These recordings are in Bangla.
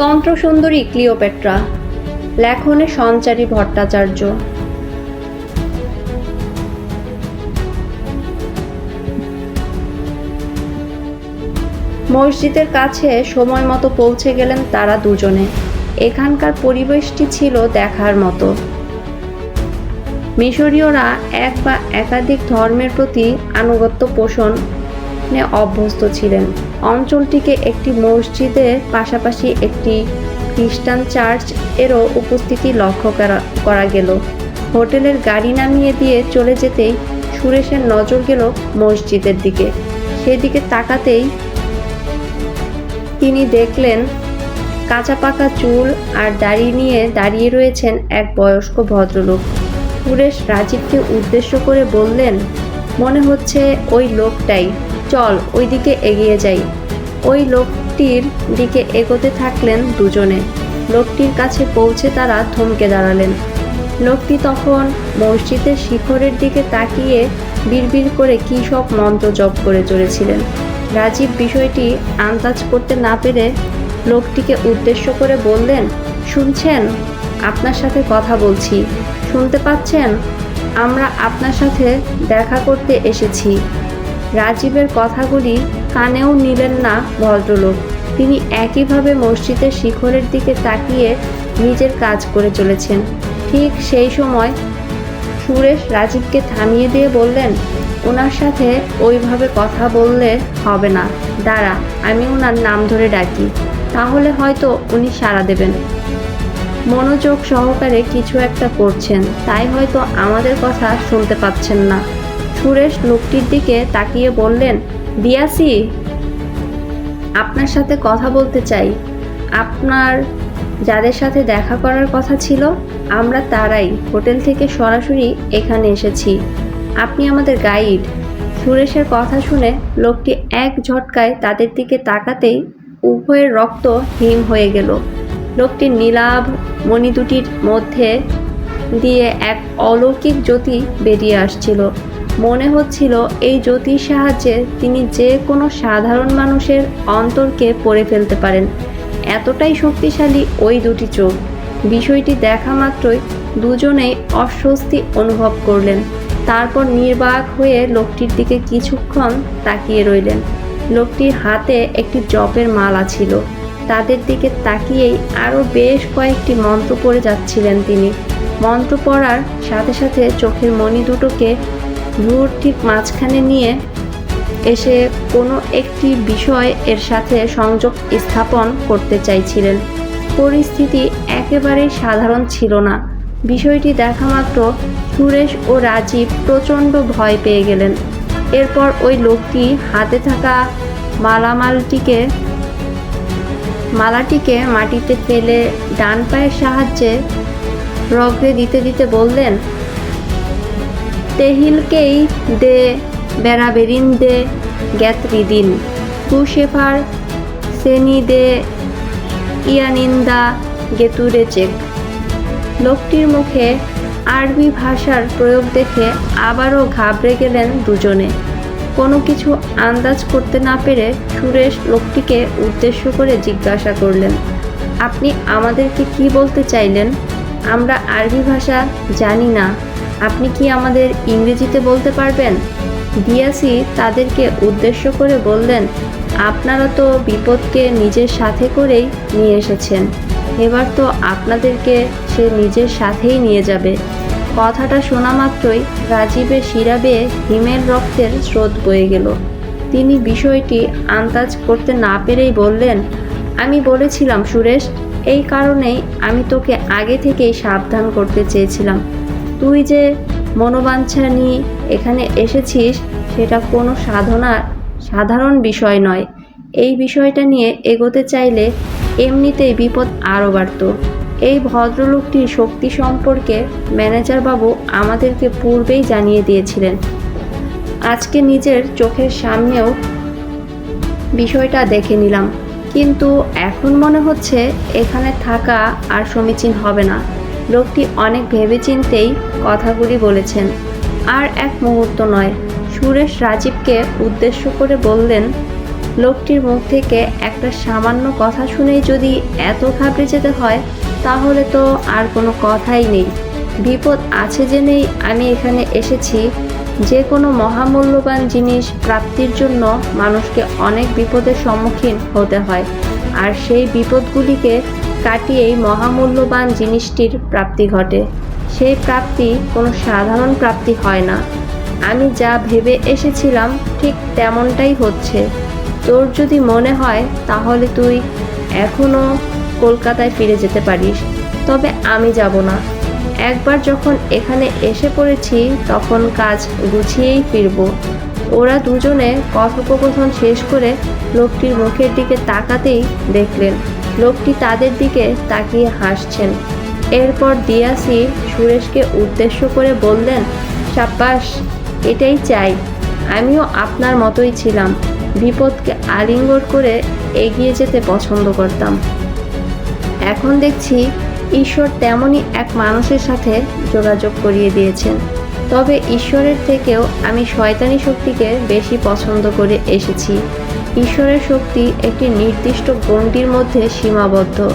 তন্ত্রসুন্দরী ক্লিওপেট্রা, লেখনে সঞ্চারী ভট্টাচার্য। মসজিদের কাছে সময় মতো পৌঁছে গেলেন তারা দুজনে। এখানকার পরিবেশটি ছিল দেখার মতো। মিশরীয়রা এক বা একাধিক ধর্মের প্রতি আনুগত্য পোষণে অভ্যস্ত ছিলেন। অঞ্চলটিকে একটি মসজিদের পাশাপাশি একটি খ্রিস্টান চার্চ এরও উপস্থিতি লক্ষ্য করা গেল। হোটেলের গাড়ি নামিয়ে দিয়ে চলে যেতেই সুরেশের নজর গেল মসজিদের দিকে। সেদিকে তাকাতেই তিনি দেখলেন কাঁচা পাকা চুল আর দাড়ি নিয়ে দাঁড়িয়ে রয়েছেন এক বয়স্ক ভদ্রলোক। সুরেশ রাজীবকে উদ্দেশ্য করে বললেন, মনে হচ্ছে ওই লোকটাই। চল, ওইদিকে এগিয়ে যাই। ওই লোকটির দিকে এগোতে থাকলেন দুজনে। লোকটির কাছে পৌঁছে তারা থমকে দাঁড়ালেন। লোকটি তখন মসজিদের শিখরের দিকে তাকিয়ে বিড়বিড় করে কী সব মন্ত্র জপ করে চলেছিলেন। রাজীব বিষয়টি আন্দাজ করতে না পেরে লোকটিকে উদ্দেশ্য করে বললেন, শুনছেন, আপনার সাথে কথা বলছি। শুনতে পাচ্ছেন? আমরা আপনার সাথে দেখা করতে এসেছি। রাজীবের কথাগুলি কানেও নিলেন না ভদ্রলোক। তিনি একইভাবে মসজিদের শিখরের দিকে তাকিয়ে নিজের কাজ করে চলেছেন। ঠিক সেই সময় সুরেশ রাজীবকে থামিয়ে দিয়ে বললেন, ওনার সাথে ওইভাবে কথা বললে হবে না। দাঁড়া, আমি ওনার নাম ধরে ডাকি। তাহলে হয়তো উনি সাড়া দেবেন। মনোযোগ সহকারে কিছু একটা করছেন। তাই হয়তো আমাদের কথা শুনতে পাচ্ছেন না। সুরেশ লোকটির দিকে তাকিয়ে বললেন, দিয়াসি, আপনার সাথে কথা বলতে চাই। আপনার, যাদের সাথে দেখা করার কথা ছিল, আমরা তারাই। হোটেল থেকে সরাসরি এখানে এসেছি। আপনি আমাদের গাইড। সুরেশের কথা শুনে লোকটি এক ঝটকায় তাদের দিকে তাকাতেই উভয়ের রক্ত হিম হয়ে গেল। লোকটির নীলাভ মণি দুটির মধ্যে দিয়ে এক অলৌকিক জ্যোতি বেরিয়ে আসছিল। মনে হচ্ছিল এই জ্যোতির সাহায্যে তিনি যে কোনো সাধারণ মানুষের অন্তরকে পড়ে ফেলতে পারেন। এতটাই শক্তিশালী ওই দুটি চোখ। বিষয়টি দেখা মাত্রই দুজনেই অস্বস্তি অনুভব করলেন। তারপর নির্বাক হয়ে লোকটির দিকে কিছুক্ষণ তাকিয়ে রইলেন। লোকটির হাতে একটি জপের মালা ছিল। তাদের দিকে তাকিয়েই আরও বেশ কয়েকটি মন্ত্র পড়ে যাচ্ছিলেন তিনি। মন্ত্র পড়ার সাথে সাথে চোখের মণি দুটোকে ভ্রুর ঠিক মাঝখানে নিয়ে এসে কোনো একটি বিষয় এর সাথে সংযোগ স্থাপন করতে চাইছিলেন। পরিস্থিতি একেবারেই সাধারণ ছিল না। বিষয়টি দেখা মাত্র সুরেশ ও রাজীব প্রচণ্ড ভয় পেয়ে গেলেন। এরপর ওই লোকটি হাতে থাকা মালামালটিকে মালাটিকে মাটিতে ফেলে ডান পায়ের সাহায্যে রগড়ে দিতে দিতে বললেন তেহিলকেই দে, বেড়াবেরিন দে জ্ঞাতরিদিন কুশেফার সেনি দে, ইয়ানিন্দা গেতুরে চেক। লোকটির মুখে আরবি ভাষার প্রয়োগ দেখে আবারও ঘাবড়ে গেলেন দুজনে। কোনো কিছু আন্দাজ করতে না পেরে সুরেশ লোকটিকে উদ্দেশ্য করে জিজ্ঞাসা করলেন, আপনি আমাদেরকে কি বলতে চাইলেন? আমরা আরবি ভাষা জানি না। আপনি কি আমাদের ইংরেজিতে বলতে পারবেন? দিয়াসি তাদেরকে উদ্দেশ্য করে বললেন, আপনারা তো বিপদকে নিজের সাথে করেই নিয়ে এসেছেন। এবার তো আপনাদেরকে সে নিজের সাথেই নিয়ে যাবে। কথাটা শোনা মাত্রই রাজীবের শিরা বেয়ে হিমের রক্তের স্রোত বয়ে গেল। তিনি বিষয়টি আন্দাজ করতে না পেরেই বললেন, আমি বলেছিলাম সুরেশ, এই কারণেই আমি তোকে আগে থেকেই সাবধান করতে চেয়েছিলাম। তুই যে মনোবাঞ্ছা নিয়ে এখানে এসেছিস, সেটা কোনো সাধনার, সাধারণ বিষয় নয়। এই বিষয়টা নিয়ে এগোতে চাইলে এমনিতেই বিপদ আরও বাড়ত। এই ভদ্রলোকটির শক্তি সম্পর্কে ম্যানেজার বাবু আমাদেরকে পূর্বেই জানিয়ে দিয়েছিলেন। আজকে নিজের চোখের সামনেও বিষয়টা দেখে নিলাম। কিন্তু এখন মনে হচ্ছে এখানে থাকা আর সমীচীন হবে না। লোকটি অনেক ভেবেচিন্তেই কথাগুলি বলেছেন। আর এক মুহূর্ত নয়, সুরেশ রাজীবকে উদ্দেশ্য করে বললেন, লোকটির মুখ থেকে একটা সামান্য কথা শুনেই যদি এত ঘাবড়ে যেতে হয়, তাহলে তো আর কোনো কথাই নেই। বিপদ আছে জেনেই আমি এখানে এসেছি। যে কোনো মহামূল্যবান জিনিস প্রাপ্তির জন্য মানুষকে অনেক বিপদের সম্মুখীন হতে হয়। আর সেই বিপদগুলিকে কাটিয়েই মহামূল্যবান জিনিসটির প্রাপ্তি ঘটে। সেই প্রাপ্তি কোনো সাধারণ প্রাপ্তি হয় না। আমি যা ভেবে এসেছিলাম ঠিক তেমনটাই হচ্ছে। তোর যদি মনে হয়, তাহলে তুই এখনও কলকাতায় ফিরে যেতে পারিস। তবে আমি যাব না। একবার যখন এখানে এসে পড়েছি, তখন কাজ গুছিয়েই ফিরব। ওরা দুজনে কথোপকথন শেষ করে লোকটির মুখের দিকে তাকাতেই দেখলেন লোকটি তাদের দিকে তাকিয়ে হাসছেন। এরপর দিয়াসি সুরেশকে উদ্দেশ্য করে বললেন, সাব্বাস, এটাই চাই। আমিও আপনার মতোই ছিলাম। বিপদকে আলিঙ্গন করে এগিয়ে যেতে পছন্দ করতাম। এখন দেখছি ঈশ্বর তেমনই এক মানুষের সাথে যোগাযোগ করিয়ে দিয়েছেন। তবে ঈশ্বরের থেকেও আমি শয়তানি শক্তিকে বেশি পছন্দ করে এসেছি। ঈশ্বরের শক্তি একটি নির্দিষ্ট গণ্ডির মধ্যে সীমাবদ্ধ।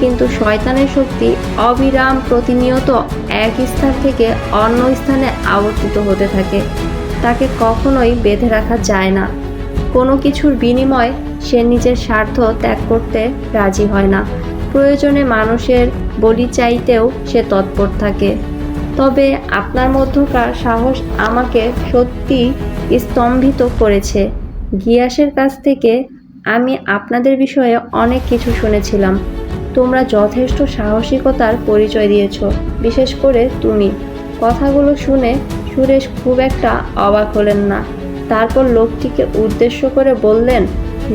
কিন্তু শয়তানের শক্তি অবিরাম প্রতিনিয়ত এক স্থান থেকে অন্য স্থানে আবর্তিত হতে থাকে। তাকে কখনোই বেঁধে রাখা যায় না। কোনো কিছুর বিনিময় সে নিজের স্বার্থ ত্যাগ করতে রাজি হয় না। প্রয়োজনে মানুষের বলি চাইতেও সে তৎপর থাকে। তবে আপনার মধ্যকার সাহস আমাকে সত্যি স্তম্ভিত করেছে। গিয়াসের কাছ থেকে আমি আপনাদের বিষয়ে অনেক কিছু শুনেছিলাম। তোমরা যথেষ্ট সাহসিকতার পরিচয় দিয়েছ, বিশেষ করে তুমি। কথাগুলো শুনে সুরেশ খুব একটা অবাক হলেন না। তারপর লোকটিকে উদ্দেশ্য করে বললেন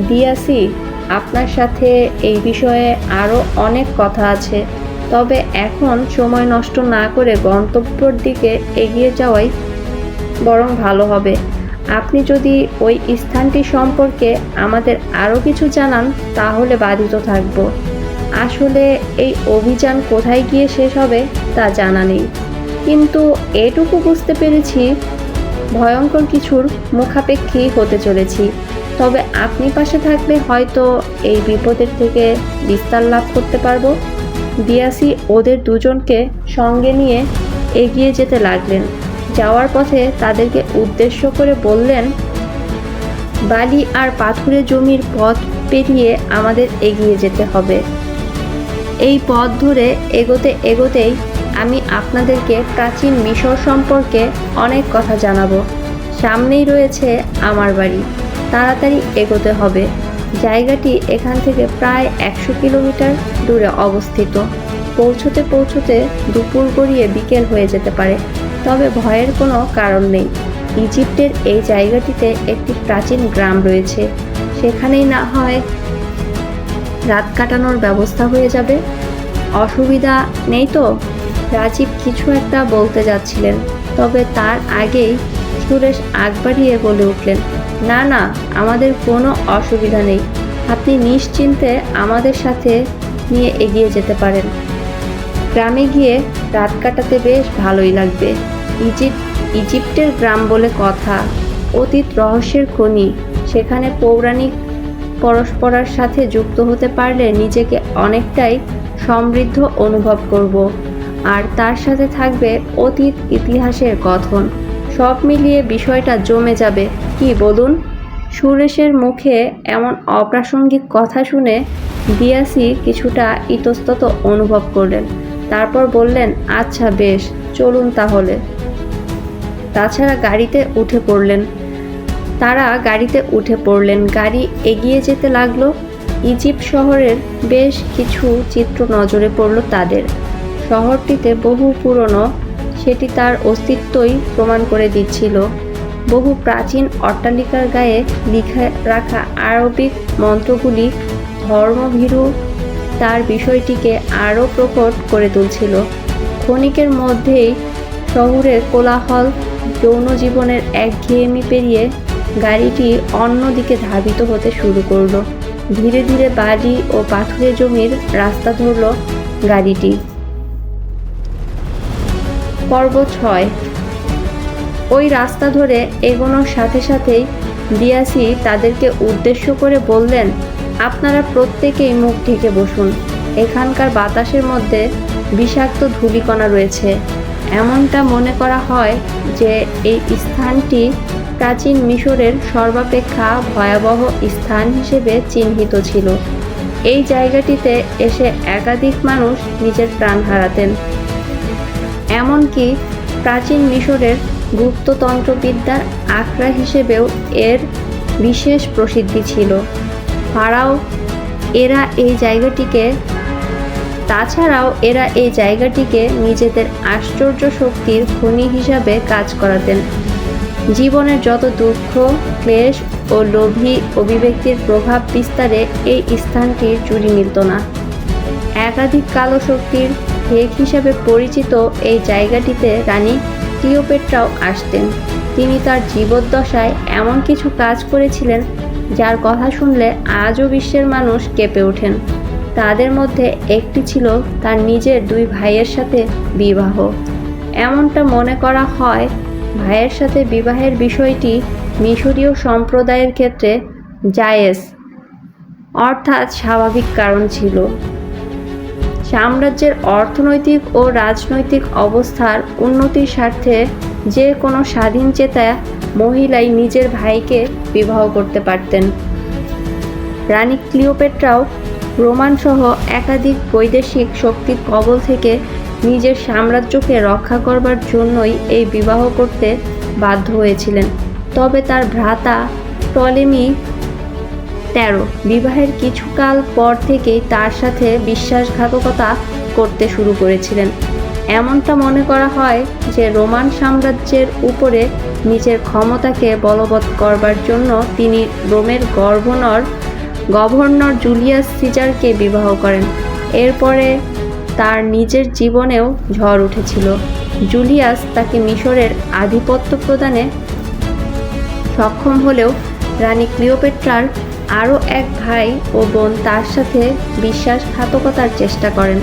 দিয়াসি আপনার সাথে এই বিষয়ে আরও অনেক কথা আছে। তবে এখন সময় নষ্ট না করে গন্তব্যর দিকে এগিয়ে যাওয়াই বরং ভালো হবে। আপনি যদি ওই স্থানটি সম্পর্কে আমাদের আরও কিছু জানান, তাহলে বাধিত থাকব। আসলে এই অভিযান কোথায় গিয়ে শেষ হবে, তা জানা নেই। কিন্তু এটুকু বুঝতে পেরেছি, ভয়ঙ্কর কিছুর মুখাপেক্ষী হতে চলেছি। তবে আপনি পাশে থাকলে হয়তো এই বিপদের থেকে বিস্তার লাভ করতে পারব। দিয়াসি ওদের দুজনকে সঙ্গে নিয়ে এগিয়ে যেতে লাগলেন। যাওয়ার পথে তাদেরকে উদ্দেশ্য করে বললেন, বালি আর পাথুরে জমির পথ পেরিয়ে আমাদের এগিয়ে যেতে হবে। এই পথ ধরে এগোতে এগোতেই আমি আপনাদেরকে প্রাচীন মিশর সম্পর্কে অনেক কথা জানাব। সামনেই রয়েছে আমার বাড়ি। তাড়াতাড়ি এগোতে হবে। জায়গাটি এখান থেকে প্রায় একশো কিলোমিটার দূরে অবস্থিত। পৌঁছতে পৌঁছতে দুপুর গড়িয়ে বিকেল হয়ে যেতে পারে। তবে ভয়ের কোনো কারণ নেই। ইজিপ্টের এই জায়গাটিতে একটি প্রাচীন গ্রাম রয়েছে। সেখানেই না হয় রাত কাটানোর ব্যবস্থা হয়ে যাবে। অসুবিধা নেই তো? রাজীব কিছু একটা বলতে যাচ্ছিলেন। তবে তার আগেই সুরেশ আগ বাড়িয়ে বলে উঠলেন, না না, আমাদের কোনো অসুবিধা নেই। আপনি নিশ্চিন্তে আমাদের সাথে নিয়ে এগিয়ে যেতে পারেন। গ্রামে গিয়ে রাত কাটাতে বেশ ভালোই লাগবে। ইজিপ্ট ইজিপ্টের গ্রাম বলে কথা, অতীত রহস্যের খনি। সেখানে পৌরাণিক পরস্পরার সাথে যুক্ত হতে পারলে নিজেকে অনেকটাই সমৃদ্ধ অনুভব করব। আর তার সাথে থাকবে অতীত ইতিহাসের কথন। সব মিলিয়ে বিষয়টা জমে যাবে। কি বলুন? সুরেশের মুখে এমন অপ্রাসঙ্গিক কথা শুনে দিয়াসি কিছুটা ইতস্তত অনুভব করলেন। তারপর বললেন আচ্ছা বেশ, চলুন তাহলে। তাছাড়া গাড়িতে উঠে পড়লেন। তারা গাড়িতে উঠে পড়লেন। গাড়ি এগিয়ে যেতে লাগল। ইজিপ্ট শহরের বেশ কিছু চিত্র নজরে পড়ল তাদের। শহরটিতে বহু পুরনো, সেটি তার অস্তিত্বই প্রমাণ করে দিচ্ছিল। বহু প্রাচীন অট্টালিকার গায়ে লিখে রাখা আরবিক মন্ত্রগুলি ধর্মভীরু তার বিষয়টিকে আরও প্রকট করে তুলছিল। ক্ষণিকের মধ্যেই শহরের কোলাহল, যৌন জীবনের একঘেয়েমি পেরিয়ে গাড়িটি অন্যদিকে ধাবিত হতে শুরু করল। ধীরে ধীরে বাড়ি ও পাথুরে জমির রাস্তা ধরল গাড়িটি। পর্ব ছয়। ওই রাস্তা ধরে এগোনোর সাথে সাথেই দিয়াসি তাদেরকে উদ্দেশ্য করে বললেন আপনারা প্রত্যেকেই মুখ ঢেকে বসুন। এখানকার বাতাসের মধ্যে বিষাক্ত ধূলিকণা রয়েছে। এমনটা মনে করা হয় যে এই স্থানটি প্রাচীন মিশরের সর্বাপেক্ষা ভয়াবহ স্থান হিসেবে চিহ্নিত ছিল। এই জায়গাটিতে এসে একাধিক মানুষ নিজের প্রাণ হারাতেন। এমনকি প্রাচীন মিশরের গুপ্ততন্ত্রবিদ্যার আখড়া হিসেবেও এর বিশেষ প্রসিদ্ধি ছিল। ফারাও এরা এই জায়গাটিকে, তাছাড়াও এরা এই জায়গাটিকে নিজেদের আশ্চর্য শক্তির খনি হিসাবে কাজ করাতেন। জীবনের যত দুঃখ, ক্লেশ ও লোভী অভিব্যক্তির প্রভাব বিস্তারে এই স্থানটির জুড়ি মিলত না। একাধিক কালো শক্তির হেক হিসাবে পরিচিত এই জায়গাটিতে রানী ক্লিওপেট্রাও আসতেন। তিনি তার জীবদ্দশায় এমন কিছু কাজ করেছিলেন যার কথা শুনলে আজও বিশ্বের মানুষ কেঁপে ওঠেন। তাদের মধ্যে একটি ছিল তার নিজের দুই ভাইয়ের সাথে বিবাহ। এমনটা মনে করা হয় ভাইয়ের সাথে বিবাহের বিষয়টি মিশরীয় সম্প্রদায়ের ক্ষেত্রে জায়েজ, অর্থাৎ স্বাভাবিক কারণ ছিল। সাম্রাজ্যের অর্থনৈতিক ও রাজনৈতিক অবস্থার উন্নতির স্বার্থে যে কোনো স্বাধীন চেতা মহিলাই নিজের ভাইকে বিবাহ করতে পারতেন। রানী ক্লিওপেট্রাও রোমানসহ একাধিক বৈদেশিক শক্তির কবল থেকে নিজের সাম্রাজ্যকে রক্ষা করবার জন্যই এই বিবাহ করতে বাধ্য হয়েছিলেন। তবে তার ভ্রাতা টলেমি তেরো বিবাহের কিছুকাল পর থেকেই তার সাথে বিশ্বাসঘাতকতা করতে শুরু করেছিলেন। এমনটা মনে করা হয় যে রোমান সাম্রাজ্যের উপরে নিজের ক্ষমতাকে বলবৎ করবার জন্য তিনি রোমের গভর্নর গভর্নর জুলিয়াস সিজারকে বিবাহ করেন। এরপরে তার নিজের জীবনেও ঝড় উঠেছিল। জুলিয়াস তাকে মিশরের আধিপত্য প্রদানে সক্ষম হলেও রানী ক্লিওপেট্রার আরও এক ভাই ও বোন তার সাথে বিশ্বাসঘাতকতার চেষ্টা করেন।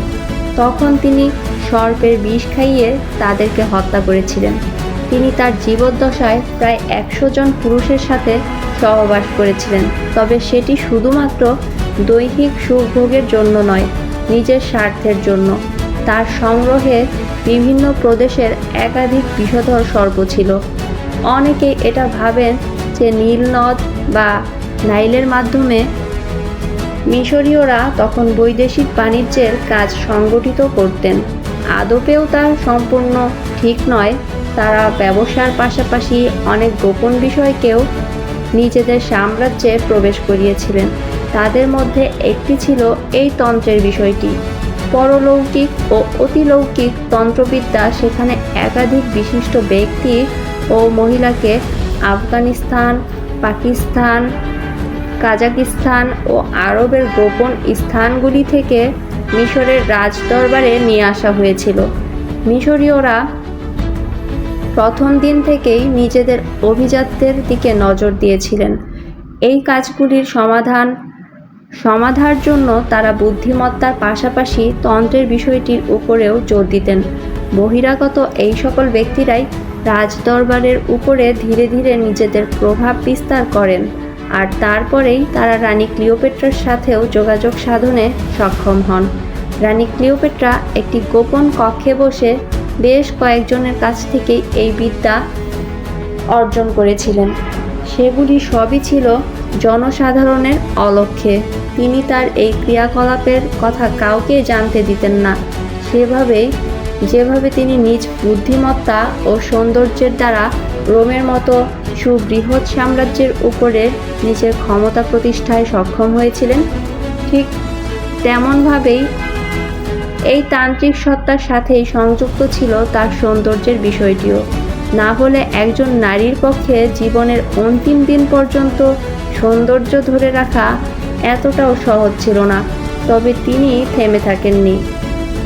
তখন তিনি সর্পের বিষ খাইয়ে তাদেরকে হত্যা করেছিলেন। তিনি তার জীবদ্দশায় প্রায় একশো জন পুরুষের সাথে সহবাস করেছিলেন। তবে সেটি শুধুমাত্র দৈহিক সুখভোগের জন্য নয়, নিজের স্বার্থের জন্য। তার সংগ্রহে বিভিন্ন প্রদেশের একাধিক বিষধর সর্প ছিল। অনেকেই এটা ভাবেন যে নীলনদ বা নাইলের মাধ্যমে মিশরীয়রা তখন বৈদেশিক বাণিজ্যের কাজ সংগঠিত করতেন। আদপেও তা সম্পূর্ণ ঠিক নয়। তারা ব্যবসার পাশাপাশি অনেক গোপন বিষয়কেও নিজেদের সাম্রাজ্যে প্রবেশ করিয়েছিলেন। তাদের মধ্যে একটি ছিল এই তন্ত্রের বিষয়টি। পরলৌকিক ও অতিলৌকিক তন্ত্রবিদ্যা সেখানে একাধিক বিশিষ্ট ব্যক্তি ও মহিলাকে আফগানিস্তান, পাকিস্তান কাজাকিস্তান ও আরবের গোপন স্থানগুলি থেকে মিশরের রাজদরবারে নিয়ে আসা হয়েছিল। মিশরীয়রা প্রথম দিন থেকেই নিজেদের অভিজাত্যের দিকে নজর দিয়েছিলেন। এই কাজগুলির সমাধান, সমাধার জন্য তারা বুদ্ধিমত্তার পাশাপাশি তন্ত্রের বিষয়টির উপরেও জোর দিতেন। বহিরাগত এই সকল ব্যক্তিরাই রাজদরবারের উপরে ধীরে ধীরে নিজেদের প্রভাব বিস্তার করেন। আর তারপরেই তারা রানী ক্লিওপেট্রার সাথেও যোগাযোগ সাধনে সক্ষম হন। রানী ক্লিওপেট্রা একটি গোপন কক্ষে বসে বেশ কয়েকজনের কাছ থেকেই এই বিদ্যা অর্জন করেছিলেন। সেগুলি সবই ছিল জনসাধারণের অলক্ষ্যে তিনি তার এই ক্রিয়াকলাপের কথা কাউকে জানতে দিতেন না। সেভাবেই যেভাবে তিনি নিজ বুদ্ধিমত্তা ও সৌন্দর্যের দ্বারা রোমের মতো সুবৃহৎ সাম্রাজ্যের উপরে নিজের ক্ষমতা প্রতিষ্ঠায় সক্ষম হয়েছিলেন, ঠিক তেমনভাবেই এই তান্ত্রিক সত্তার সাথেই সংযুক্ত ছিল তার সৌন্দর্যের বিষয়টিও। না হলে একজন নারীর পক্ষে জীবনের অন্তিম দিন পর্যন্ত সৌন্দর্য ধরে রাখা এতটাও সহজ ছিল না, তবে তিনি থেমে থাকেননি।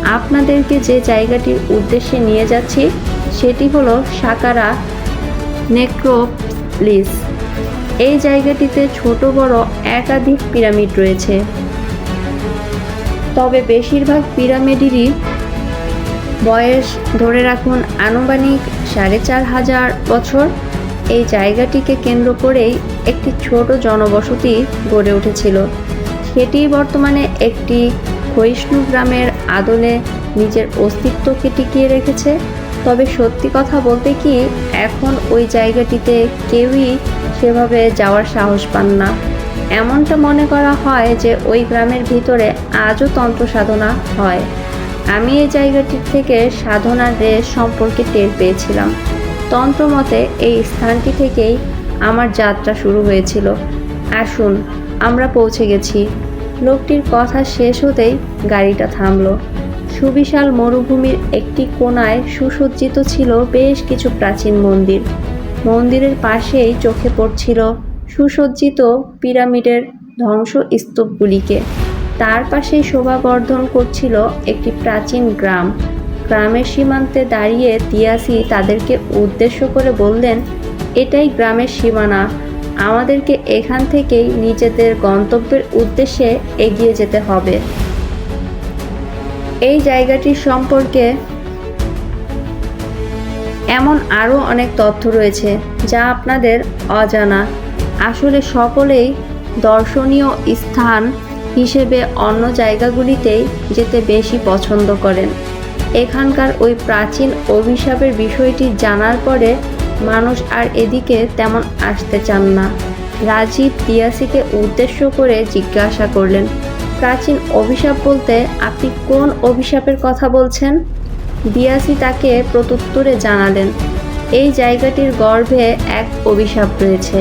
আপনাদেরকে যে জায়গাটির উদ্দেশ্যে নিয়ে যাচ্ছি, সেটি হলো সাকারা নেক্রোপলিস। এই জায়গাটিতে ছোট বড় একাধিক পিরামিড রয়েছে। তবে বেশিরভাগ পিরামিডেরই বয়স ধরে রাখুন আনুমানিক সাড়ে চার হাজার বছর। এই জায়গাটিকে কেন্দ্র করেই একটি ছোট জনবসতি গড়ে উঠেছিল। সেটি বর্তমানে একটি ক্ষয়িষ্ণু গ্রামের আদলে নিজের অস্তিত্বকে টিকিয়ে রেখেছে। তবে সত্যি কথা বলতে কি, এখন ওই জায়গাটিতে কেউই সেভাবে যাওয়ার সাহস পান না। এমনটা মনে করা হয় যে ওই গ্রামের ভিতরে আজও তন্ত্র সাধনা হয়। আমি এই জায়গাটির থেকে সাধনার রেস সম্পর্কে টের পেয়েছিলাম। তন্ত্রমতে এই স্থানটি থেকেই আমার যাত্রা শুরু হয়েছিল। আসুন, আমরা পৌঁছে গেছি। লোকটির কথা শেষ হতেই গাড়িটা থামলো। সুবিশাল মরুভূমির একটি কোণায় সুসজ্জিত ছিল বেশ কিছু প্রাচীন মন্দির। মন্দিরের পাশেই চোখে পড়ছিল সুসজ্জিত পিরামিডের ধ্বংস স্তূপগুলিকে তার পাশেই শোভাবর্ধন করছিল একটি প্রাচীন গ্রাম। গ্রামের সীমান্তে দাঁড়িয়ে তিয়াসি তাদেরকে উদ্দেশ্য করে বললেন, এটাই গ্রামের সীমানা। আমাদেরকে এখান থেকেই নিজেদের গন্তব্যের উদ্দেশ্যে এগিয়ে যেতে হবে। এই জায়গাটির সম্পর্কে এমন আরও অনেক তথ্য রয়েছে, যা আপনাদের অজানা। আসলে সকলেই দর্শনীয় স্থান হিসেবে অন্য জায়গাগুলিতেই যেতে বেশি পছন্দ করেন। এখানকার ওই প্রাচীন অভিশাপের বিষয়টি জানার পরে মানুষ আর এদিকে তেমন আসতে চান না। রাজীব তিয়াসিকে উদ্দেশ্য করে জিজ্ঞাসা করলেন, প্রাচীন অভিশাপ বলতে আপনি কোন অভিশাপের কথা বলছেন? দিয়াসি তাকে প্রত্যুত্তরে জানালেন, এই জায়গাটির গর্ভে এক অভিশাপ রয়েছে।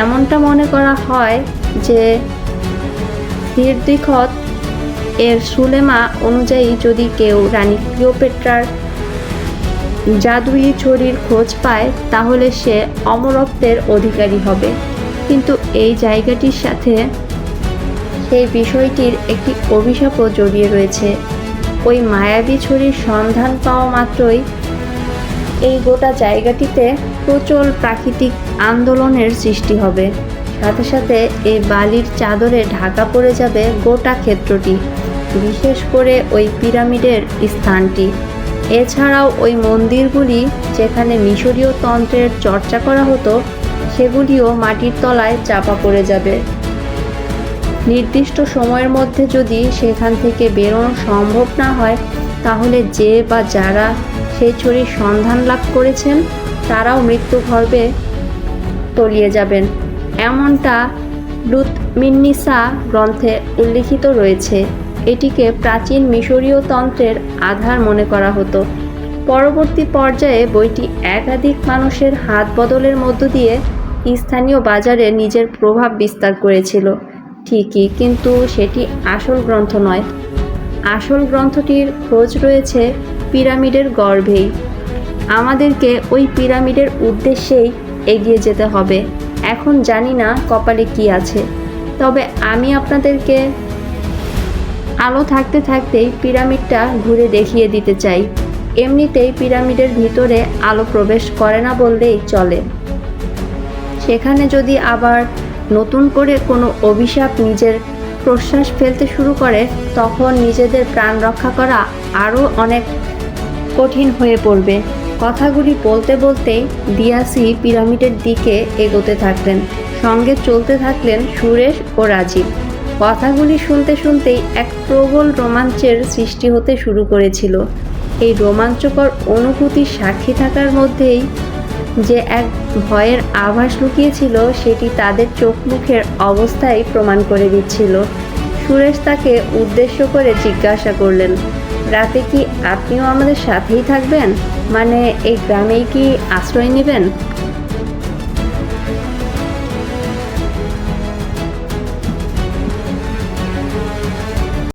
এমনটা মনে করা হয় যে হিরদিখত এর সুলেমা অনুযায়ী যদি কেউ রানী ক্লিওপেট্রার জাদুই ছড়ির খোঁজ পায়, তাহলে সে অমরত্বের অধিকারী হবে। কিন্তু এই জায়গাটির সাথে সেই বিষয়টির একটি অভিশাপও জড়িয়ে রয়েছে। ওই মায়াবী ছড়ির সন্ধান পাওয়া মাত্রই এই গোটা জায়গাটিতে প্রচল প্রাকৃতিক আন্দোলনের সৃষ্টি হবে। সাথে সাথে এই বালির চাদরে ঢাকা পড়ে যাবে গোটা ক্ষেত্রটি, বিশেষ করে ওই পিরামিডের স্থানটি। এছাড়াও ওই মন্দিরগুলি যেখানে মিশরীয় তন্ত্রের চর্চা করা হতো, সেগুলিও মাটির তলায় চাপা পড়ে যাবে। নির্দিষ্ট সময়ের মধ্যে যদি সেখান থেকে বেরোনো সম্ভব না হয়, তাহলে যে বা যারা সেই ছড়ির সন্ধান লাভ করেছেন, তারাও মৃত্যু গর্ভে তলিয়ে যাবেন। এমনটা লুতমিন্নিসা গ্রন্থে উল্লিখিত রয়েছে। এটিকে প্রাচীন মিশরীয় তন্ত্রের আধার মনে করা হতো। পরবর্তী পর্যায়ে বইটি একাধিক মানুষের হাত বদলের মধ্য দিয়ে স্থানীয় বাজারে নিজের প্রভাব বিস্তার করেছিল। ঠিকই, কিন্তু সেটি আসল গ্রন্থ নয়। আসল গ্রন্থটির খোঁজ রয়েছে পিরামিডের গর্ভেই। আমাদেরকে ওই পিরামিডের উদ্দেশ্যেই এগিয়ে যেতে হবে। এখন জানি না কপালে কি আছে। তবে আমি আপনাদেরকে আলো থাকতে থাকতেই পিরামিডটা ঘুরে দেখিয়ে দিতে চাই। এমনিতেই পিরামিডের ভিতরে আলো প্রবেশ করে না বললেই চলে। সেখানে যদি আবার নতুন করে কোনো অভিশাপ নিজের প্রশ্বাস ফেলতে শুরু করে, তখন নিজেদের প্রাণ রক্ষা করা আরও অনেক কঠিন হয়ে পড়বে। কথাগুলি বলতে বলতেই দিয়াসি পিরামিডের দিকে এগোতে থাকলেন। সঙ্গে চলতে থাকলেন সুরেশ ও রাজীব। কথাগুলি শুনতে শুনতেই এক প্রবল রোমাঞ্চের সৃষ্টি হতে শুরু করেছিল। এই রোমাঞ্চকর অনুভূতির সাক্ষী থাকার মধ্যেই যে এক ভয়ের আভাস লুকিয়েছিল, সেটি তাদের চোখ মুখের অবস্থায় প্রমাণ করে দিচ্ছিল। সুরেশ তাকে উদ্দেশ্য করে জিজ্ঞাসা করলেন, রাতে কি আপনিও আমাদের সাথেই থাকবেন? মানে এই গ্রামেই কি আশ্রয় নেবেন?